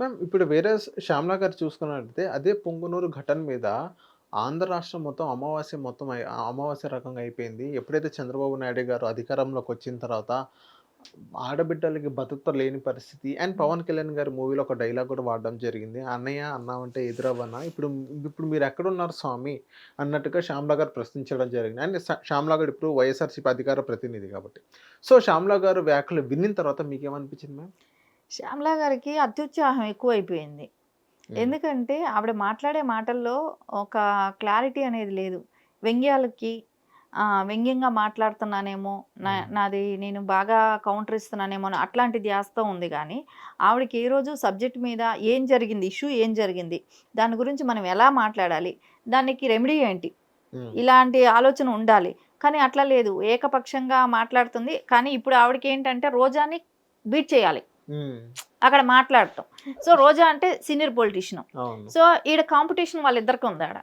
Ma'am ఇప్పుడు వేరే శ్యామ్లా గారు చూసుకున్నట్లయితే అదే పొంగునూరు ఘటన మీద ఆంధ్ర రాష్ట్రం మొత్తం అమావాస్య మొత్తం అయి- ఆ అమావాస్య రకంగా అయిపోయింది. ఎప్పుడైతే చంద్రబాబు నాయుడు గారు అధికారంలోకి వచ్చిన తర్వాత ఆడబిడ్డలకి భద్రత లేని పరిస్థితి అండ్ పవన్ కళ్యాణ్ గారి మూవీలో ఒక డైలాగ్ కూడా వాడడం జరిగింది. అన్నయ్య అన్నావంటే ఎదురవ్వనా? ఇప్పుడు ఇప్పుడు మీరు ఎక్కడున్నారు స్వామి? అన్నట్టుగా శ్యామ్లా గారు ప్రశ్నించడం జరిగింది. అండ్ శా- శ్యామ్లా గారు ఇప్పుడు వైఎస్ఆర్సీపీ అధికార ప్రతినిధి కాబట్టి. సో శ్యామ్లా గారు వ్యాఖ్యలు విన్న తర్వాత మీకు ఏమనిపించింది మ్యామ్ శ్యామలా గారికి అత్యుత్సాహం ఎక్కువైపోయింది. ఎందుకంటే ఆవిడ మాట్లాడే మాటల్లో ఒక క్లారిటీ అనేది లేదు. వ్యంగ్యాలకి వ్యంగ్యంగా మాట్లాడుతున్నానేమో నా. నాది నేను బాగా కౌంటర్ ఇస్తున్నానేమో అని అట్లాంటి ధ్యాసతో ఉంది కానీ ఆవిడకి ఏ రోజు సబ్జెక్ట్ మీద ఏం జరిగింది ఇష్యూ ఏం జరిగింది దాని గురించి మనం ఎలా మాట్లాడాలి దానికి రెమెడీ ఏంటి. ఇలాంటి ఆలోచన ఉండాలి. కానీ అట్లా లేదు. ఏకపక్షంగా మాట్లాడుతుంది. కానీ ఇప్పుడు ఆవిడకి ఏంటంటే రోజాని బీట్ చేయాలి. అక్కడ మాట్లాడటం సో రోజా అంటే సీనియర్ పొలిటీషియన్. సో ఈడ కాంపిటీషన్ వాళ్ళిద్దరికి ఉంది ఆడ.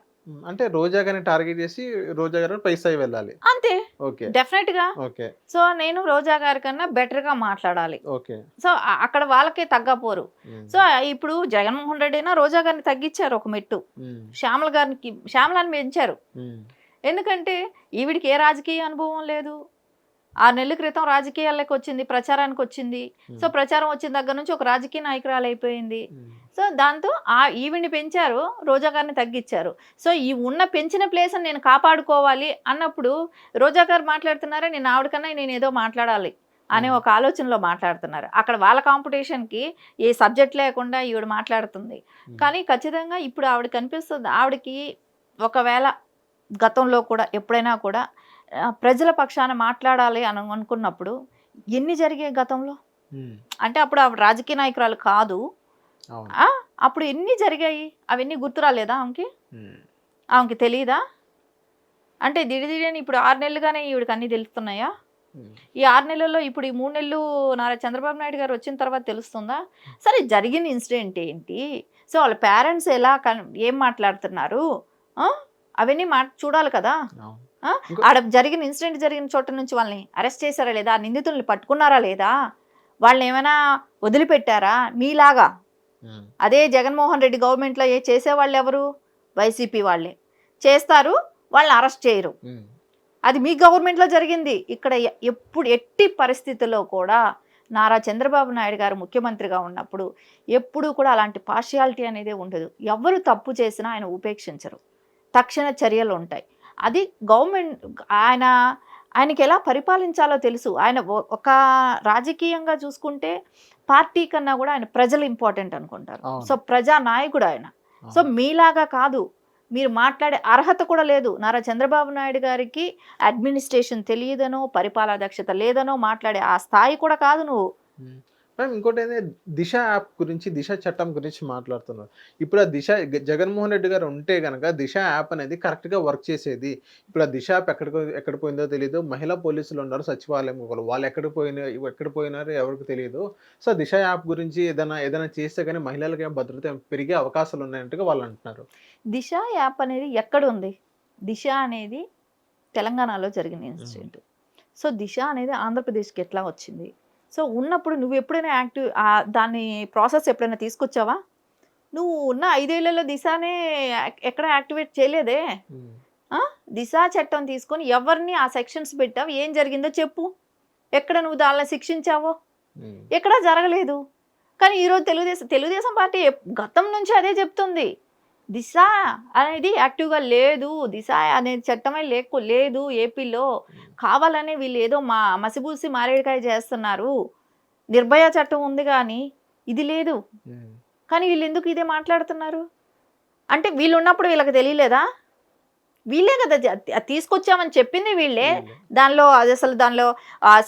అంటే రోజా గారిని టార్గెట్ చేసి రోజా గారు పై స్థాయి వెళ్ళాలి. అంతే. ఓకే. డెఫినెట్గా ఓకే. సో నేను రోజా గారి కన్నా బెటర్గా మాట్లాడాలి. ఓకే. సో అక్కడ వాళ్ళకే తగ్గపోరు. సో ఇప్పుడు జగన్మోహన్ రెడ్డి అయినా రోజా గారిని తగ్గించారు ఒక మెట్టు. శ్యామల గారికి శ్యామలాని పెంచారు. ఎందుకంటే ఈవిడికి ఏ రాజకీయ అనుభవం లేదు. ఆరు నెలల క్రితం రాజకీయాల్లోకి వచ్చింది ప్రచారానికి వచ్చింది. సో ప్రచారం వచ్చిన దగ్గర నుంచి ఒక రాజకీయ నాయకురాలు అయిపోయింది. మ్మ్. సో దాంతో ఆ ఈవిని పెంచారు రోజా గారిని తగ్గించారు. సో ఈ ఉన్న పెంచిన ప్లేస్ నేను కాపాడుకోవాలి అన్నప్పుడు రోజా గారు మాట్లాడుతున్నారా నేను ఆవిడకన్నా నేను ఏదో మాట్లాడాలి అనే Hmm. ఒక ఆలోచనలో మాట్లాడుతున్నారు. అక్కడ వాళ్ళ కాంపిటీషన్కి ఏ సబ్జెక్ట్ లేకుండా ఈవిడ మాట్లాడుతుంది. Hmm. కానీ ఖచ్చితంగా ఇప్పుడు ఆవిడ కనిపిస్తుంది. ఆవిడకి ఒకవేళ గతంలో కూడా ఎప్పుడైనా కూడా ప్రజల పక్షాన మాట్లాడాలి అని అనుకున్నప్పుడు ఎన్ని జరిగాయి గతంలో. అంటే అప్పుడు రాజకీయ నాయకురాలు కాదు. అప్పుడు ఎన్ని జరిగాయి? అవన్నీ గుర్తు రాలేదా ఆమెకి. ఆమెకి తెలియదా అంటే దిడిదిడని ఇప్పుడు ఆరు నెలలుగానే ఈవిడికి అన్నీ తెలుస్తున్నాయా. ఈ ఆరు నెలల్లో ఇప్పుడు ఈ మూడు నెలలు నారా చంద్రబాబు నాయుడు గారు వచ్చిన తర్వాత తెలుస్తుందా? సరే జరిగిన ఇన్సిడెంట్ ఏంటి? సో వాళ్ళ పేరెంట్స్ ఎలా ఏం మాట్లాడుతున్నారు? అవన్నీ మా చూడాలి కదా. ఆడ జరిగిన ఇన్సిడెంట్ జరిగిన చోట నుంచి వాళ్ళని అరెస్ట్ చేశారా లేదా? నిందితుల్ని పట్టుకున్నారా లేదా? వాళ్ళని ఏమైనా వదిలిపెట్టారా? మీలాగా. అదే జగన్మోహన్ రెడ్డి గవర్నమెంట్లో ఏ చేసేవాళ్ళు ఎవరు? వైసీపీ వాళ్ళే. చేస్తారు వాళ్ళని అరెస్ట్ చేయరు. అది మీ గవర్నమెంట్లో జరిగింది. ఇక్కడ ఎప్పుడు ఎట్టి పరిస్థితుల్లో కూడా నారా చంద్రబాబు నాయుడు గారు ముఖ్యమంత్రిగా ఉన్నప్పుడు ఎప్పుడూ కూడా అలాంటి పార్షియాలిటీ అనేది ఉండదు. ఎవరు తప్పు చేసినా ఆయన ఉపేక్షించరు. తక్షణ చర్యలు ఉంటాయి. అది గవర్నమెంట్ ఆయన ఆయనకి ఎలా పరిపాలించాలో తెలుసు ఆయన ఒక రాజకీయంగా చూసుకుంటే పార్టీ కన్నా కూడా ఆయన ప్రజలు ఇంపార్టెంట్ అనుకుంటారు. సో ప్రజా నాయకుడు ఆయన సో. మీలాగా కాదు మీరు మాట్లాడే అర్హత కూడా లేదు నారా చంద్రబాబు నాయుడు గారికి అడ్మినిస్ట్రేషన్ తెలియదనో పరిపాలన దక్షత లేదనో మాట్లాడే ఆ స్థాయి కూడా కాదు నువ్వు. మ్యామ్ ఇంకోటి ఏంటంటే దిశ యాప్ గురించి దిశ చట్టం గురించి మాట్లాడుతున్నారు. ఇప్పుడు ఆ దిశ జగన్మోహన్ రెడ్డి గారు ఉంటే కనుక దిశ యాప్ అనేది కరెక్ట్గా వర్క్ చేసేది. ఇప్పుడు ఆ దిశ యాప్ ఎక్కడికి ఎక్కడ పోయిందో తెలియదు మహిళా పోలీసులు ఉన్నారు సచివాలయం ఒకరు వాళ్ళు ఎక్కడ పోయిన ఎక్కడ పోయినారో ఎవరికి తెలియదు సో దిశ యాప్ గురించి ఏదైనా ఏదైనా చేస్తే కానీ మహిళలకి భద్రత పెరిగే అవకాశాలు ఉన్నాయంటగా వాళ్ళు అంటున్నారు. దిశ యాప్ అనేది ఎక్కడ ఉంది? దిశ అనేది తెలంగాణలో జరిగిన ఇన్సిడెంట్. సో దిశ అనేది ఆంధ్రప్రదేశ్కి ఎట్లా వచ్చింది? సో ఉన్నప్పుడు నువ్వు ఎప్పుడైనా యాక్టివ్ దాన్ని ప్రాసెస్ ఎప్పుడైనా తీసుకొచ్చావా? నువ్వు ఉన్న ఐదేళ్ళలో దిశనే ఎక్కడ యాక్టివేట్ చేయలేదే? దిశా చట్టం తీసుకొని ఎవరిని ఆ సెక్షన్స్ పెట్టావు? ఏం జరిగిందో చెప్పు. ఎక్కడ నువ్వు దానిలో శిక్షించావో. ఎక్కడా జరగలేదు. కానీ ఈరోజు తెలుగుదేశం తెలుగుదేశం పార్టీ గతం నుంచి అదే చెప్తుంది. దిశ అనేది యాక్టివ్గా లేదు. దిశ అనే చట్టమే లేకు లేదు ఏపీలో. కావాలని వీళ్ళు ఏదో మా మసిబూసి మారేడుకాయ చేస్తున్నారు. నిర్భయ చట్టం ఉంది కానీ ఇది లేదు. కానీ వీళ్ళు ఎందుకు ఇదే మాట్లాడుతున్నారు? అంటే వీళ్ళు ఉన్నప్పుడు వీళ్ళకి తెలియలేదా? వీళ్ళే కదా తీసుకొచ్చామని చెప్పింది వీళ్ళే. దానిలో అది అసలు దానిలో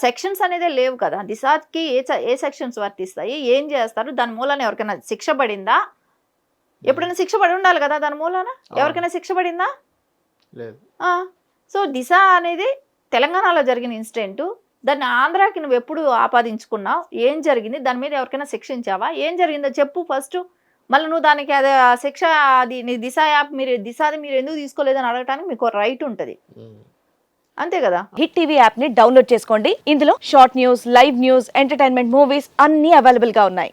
సెక్షన్స్ అనేదే లేవు కదా. దిశాకి ఏ ఏ సెక్షన్స్ వర్తిస్తాయి? ఏం చేస్తారు? దాని మూలాన ఎవరికైనా శిక్ష పడిందా? ఎప్పుడైనా శిక్ష పడి ఉండాలి కదా దాని మూలాన? ఎవరికైనా శిక్ష పడిందా? లేదు. ఆ, సో దిశ అనేది తెలంగాణలో జరిగిన ఇన్సిడెంట్. దాన్ని ఆంధ్రాకి నువ్వు ఎప్పుడు ఆపాదించుకున్నావు? ఏం జరిగింది? దాని మీద ఎవరికైనా శిక్షించావా? ఏం జరిగిందో చెప్పు ఫస్ట్. మళ్ళీ నువ్వు దానికి అదే ఆ శిక్ష అది నీ దిశ యాప్ మీరు దిశాది మీరు ఎందుకు తీసుకోలేదని అడగటానికి మీకు రైట్ ఉంటుంది. అంతే కదా? హిట్ టీవీ యాప్ని డౌన్లోడ్ చేసుకోండి. ఇందులో short news live news entertainment movies అన్ని అవైలబుల్గా ఉన్నాయి.